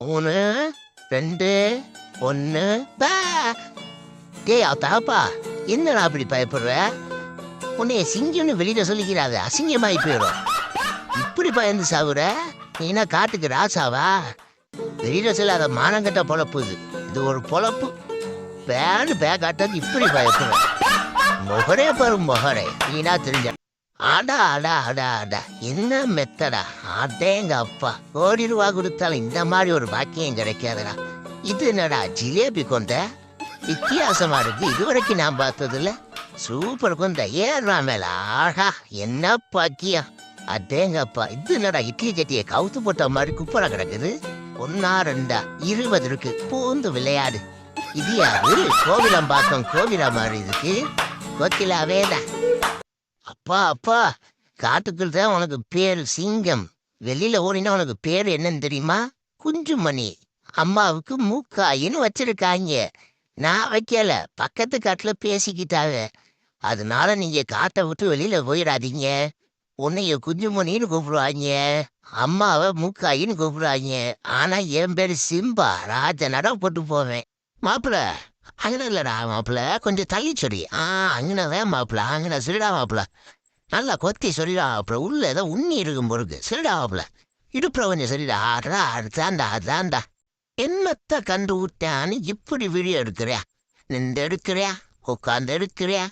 மூணு ரெண்டு ஒன்று பா. டேய் தாப்பா என்னடா அப்படி பயப்படுற? உன்னைய சிங்கம்னு வெளியில சொல்லிக்கிறாத அசிங்கமாயி போயிடும் இப்படி பயந்து சாவுற? நீனா காட்டுக்கு ராசாவா? வெளியில சொல்லாத மானங்கட்ட பொழப்பு இது. இது ஒரு பொழப்பு. பேனு பே காட்டது இப்படி பயப்படுற. முகரே பாரு முகரே. நீனா தெரிஞ்ச அடா அடா அடா அடா. என்ன மெத்தடா? அதேங்க அப்பா. கோடி ரூபா கொடுத்தாலும் இந்த மாதிரி ஒரு பாக்கியம் கிடைக்காதுடா. இது என்னடா ஜிலேபி கொண்ட? வித்தியாசமா இருக்கு. இதுவரைக்கும் நான் பார்த்ததில்ல. சூப்பர் கொண்ட. ஏறா மேல? ஆஹா என்ன பாக்கியம். அதேங்கப்பா இது என்னடா இட்லி சட்டியை கவுத்து போட்ட மாதிரி குப்பரா கிடக்குது? ஒன்னா ரெண்டா? இருபது இருக்கு. பூந்து விளையாடு. இது யாரு? கோவிலம்பாக்கம் கோவிலா மாதிரி இருக்கு. கோக்கிலாவே தான் அப்பா அப்பா காட்டுக்குள் தான் உனக்கு பேர் சிங்கம். வெளியில ஓடினா உனக்கு பேர் என்னன்னு தெரியுமா? குஞ்சுமணி. அம்மாவுக்கு மூக்காயின்னு வச்சிருக்காங்க. நான் வைக்கல. பக்கத்து காட்டுல பேசிக்கிட்டாங்க. அதனால நீங்க காட்டை விட்டு வெளியில போயிடாதீங்க உன்னைய குஞ்சுமணின்னு கூப்பிடுவாங்க. அம்மாவை மூக்காயின்னு கூப்பிடுவாங்க. ஆனா என் பேரு சிம்பா. ராஜனடா போட்டு போவேன். மாப்பிள அங்கே இல்லடா மாப்பிள கொஞ்சம் தள்ளி சொல்லி ஆ வேன் மாப்பிள்ள. அங்கே சொல்லிடா மாப்பிள்ள. நல்லா கொத்தி சொல்லிடா மாப்பிள உள்ள ஏதோ உண்ணி இருக்கும் பொருக்கு சொல்லிடா மாப்பிள இடுப்புற கொஞ்சம் சொல்லிடா. ஆடுறா அதாண்டா அதாண்டா என்னத்த கண்டு விட்டான்னு இப்படி வீடியோ எடுக்கிறியா? நின்று எடுக்கிறியா? உட்காந்து எடுக்கிறியா?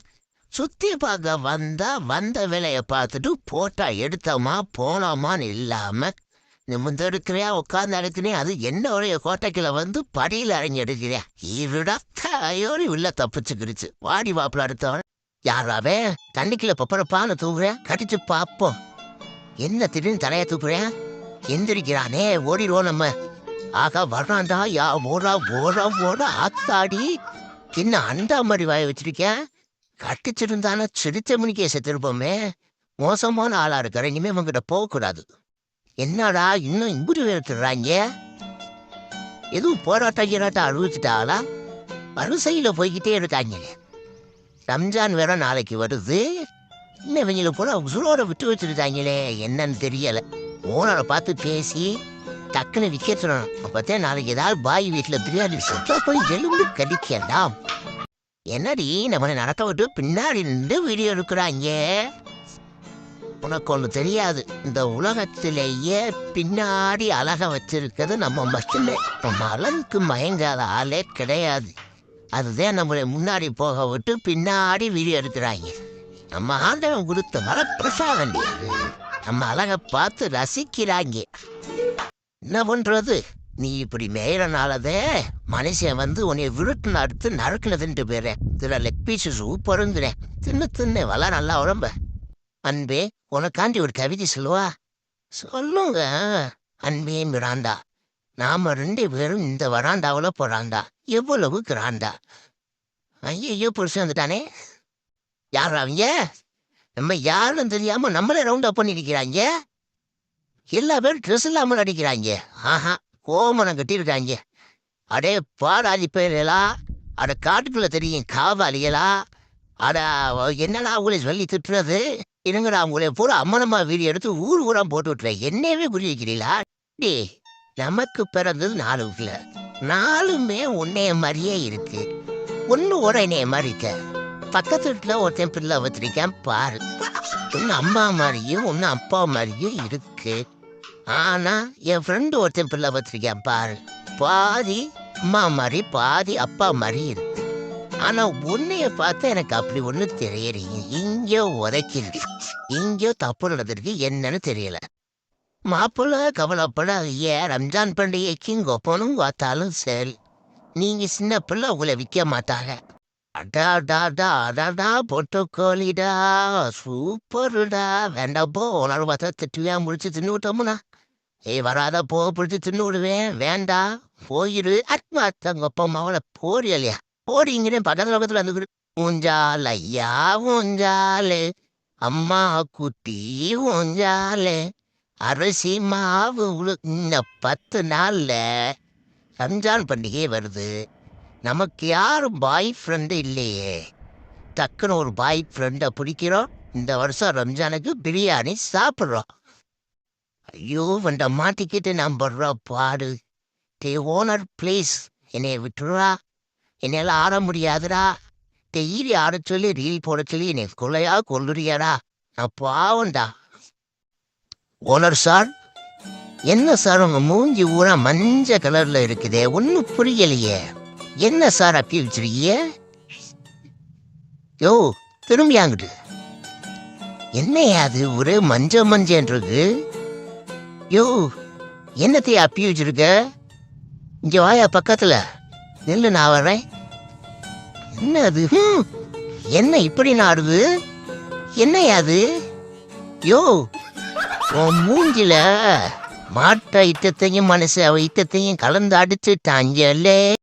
சுத்தி பார்க்க வந்தா வந்த வேலையை பார்த்துட்டு போட்டா எடுத்தோமா போனோமான்னு இல்லாம நிமிந்து எடுக்கிறியா உட்கார்ந்து எடுக்கிறியா அது என்ன ஒரு கோட்டைக்குள்ள வந்து படியில் இறங்கி எடுக்கிறியா இருடா தாயோரி உள்ள தப்பிச்சுக்கிடுச்சு. வாடி வாப்பில் அடுத்தவன். யாராவே தண்ணிக்குள்ள பப்பரப்பான்னு தூக்குறேன் கடிச்சு பார்ப்போம் என்ன திடீர்னு தலைய தூக்குறேன் எந்திரிக்கிறானே ஓடிடுவோம் நம்ம. ஆகா வர்றான்டா யா ஓடா ஓடா ஓடா ஆத்தாடி. என்ன அண்டா மாதிரி வாய வச்சிருக்கேன் கட்டிச்சிருந்தானா சிரிச்ச மணிக்கே செத்துருப்போமே. மோசமான ஆளா இருக்கிற இனிமே உங்ககிட்ட போகக்கூடாது. என்னடா இன்னும் இப்படி இருக்கிறாங்க எதுவும் போராட்டம் கீராட்டம் அழுவிச்சிட்டாளா வரிசையில் போய்கிட்டே இருக்காங்களே ரம்ஜான் வேற நாளைக்கு வருது. இன்னும் இவங்களை போல உசுரோட விட்டு வச்சிருக்காங்களே என்னன்னு தெரியலை. ஓனரை பார்த்து பேசி டக்குன்னு விற்க சொல்லணும் நாளைக்கு ஏதாவது பாய் வீட்டில் பிரியாணி செஞ்சா போய் எலும்பு கடிக்கலாம். என்னடி நம்மளை நடக்க விட்டு பின்னாடி நின்று வீடியோ எடுக்கிறாங்க? உனக்கு ஒன்று தெரியாது. இந்த உலகத்திலேயே பின்னாடி அழக வச்சிருக்கிறது நம்ம மட்டுமே. நம்ம அழகுக்கு மயங்காத ஆளே கிடையாது. அதுதான் நம்மளை முன்னாடி போக விட்டு பின்னாடி வீடியோ எடுக்கிறாங்க. நம்ம ஆண்டவன் கொடுத்த மர பிரசாதம் நம்ம அழகை பார்த்து ரசிக்கிறாங்க. என்ன பண்ணுறது நீ இப்படி மேயறனாலதே மனுஷன் வந்து உன்னை விருட்டுன்னு அடுத்து நறுக்குனதுன்ட்டு போயிடுறேன். இதில் லெக் பீஸு சூப்பருங்கிறேன் தின்னு தின்னு வள நல்லா உடம்ப. அன்பே உனக்காண்டி ஒரு கவிதை சொல்லுவா? சொல்லுங்க. அன்பே மிராண்டா நாம ரெண்டு பேரும் இந்த வராண்டாவில் போறாண்டா எவ்வளவு கிராண்டா ஐயோ புருஷன் வந்துட்டானே. யார் அவங்க? நம்ம யாருன்னு தெரியாம நம்மளே ரவுண்ட் அப் பண்ணிருக்கிறாங்க. எல்லா பேரும் ட்ரெஸ் இல்லாமல் அடிக்கிறாங்க ஆஹா கோமனம் கட்டியிருக்காங்க அடே பாடாதி பேரலா அட காட்டுக்குள்ள தெரியும் காவாலிகளா. அட என்னடா அவங்களே சொல்லி திட்டுறது? என்னங்கடா உங்களை பூரா அம்மனம்மா வீடியோ எடுத்து ஊர் ஊரா போட்டு விட்டுறேன் என்னவே புரிய வைக்கிறீங்களா டே நமக்கு பிறந்தது நாலு வீட்டுல நாலுமே உன்னைய மாதிரியே இருக்கு. ஒன்னு ஒரு என்னைய மாதிரி இருக்க. பக்கத்து வீட்டுல ஒருத்தன் பிள்ளை வச்சிருக்கேன் பாரு. ஒன்னு அம்மா மாதிரியும் ஒன்னு அப்பா மாதிரியும் இருக்கு. ஆனா என் ஃப்ரெண்டு ஒருத்தன் பிள்ளை வச்சிருக்கேன் பாரு. பாதி அம்மா மாதிரி பாதி அப்பா மாதிரி இருக்கு. ஆனா உன்னைய பார்த்தா எனக்கு அப்படி ஒண்ணு தெரியறீங்க இங்கேயோ உதைக்குது. இங்கேயோ தப்பு நடந்திருக்கு. என்னன்னு தெரியல. மாப்பிள்ள கவலைப்பட ஏன் ரம்ஜான் பண்டிகைக்கு கொப்பனும் பார்த்தாலும் சரி. நீங்க சின்ன பிள்ளை உங்களை விற்க மாட்டாங்க. அடா டா டா அடாடா பொட்டு கோழிடா சூப்பருடா. வேண்டாப்போ உணர்வு பார்த்தா திட்டுவியா முடிச்சு தின்னு விட்டோம்னா ஏய் வராத போ பிடிச்சி தின்னு விடுவேன் வேண்டாம் போயிரு. அத்மா தங்கப்பா போறியா போறியலையா போறீங்கன்னு பக்கத்து பக்கத்துல வந்து ஊஞ்சால் ஐயா ஊஞ்சாலு. அம்மா குட்டி ஊஞ்சாலு. அரிசி மாவு இந்த இன்னும் பத்து நாள்ல ரம்ஜான் பண்டிகை வருது. நமக்கு யாரும் பாய் ஃப்ரெண்டு இல்லையே. டக்குன்னு ஒரு பாய் ஃப்ரெண்டை பிடிக்கிறோம். இந்த வருஷம் ரம்ஜானுக்கு பிரியாணி சாப்பிட்றோம். ஐயோ வண்ட மாட்டிக்கிட்டு நான் படுற பாடு. டே ஓனர் ப்ளீஸ் என்னை விட்டுறா. என்னால் ஆட முடியாதுடா. டெய்லி ஆட சொல்லி ரீல் போட சொல்லி என்னை கொலையா கொல்லுறியாடா. நான் பாவம்டா. ஓனர் சார் என்ன சார் உங்க மூஞ்சி ஊரா மஞ்ச கலர்ல இருக்குதே? ஒன்றும் புரியலையே. என்ன சார் அப்பி வச்சிருக்கியே? யோ திரும்பியாங்கிட்டு என்னையா அது? ஒரே மஞ்ச மஞ்சன்றது. யோ என்னத்தையா அப்பி வச்சிருக்க? இங்கே வாயா பக்கத்தில். நில்லு நான் வரேன் என்ன அது என்ன இப்படி நாடுது என்னையா அது? யோ உன் மூஞ்சில மாட்ட இட்டத்தையும் மனசு அவ இட்டத்தையும் கலந்து அடிச்சுட்டாங்கல்லே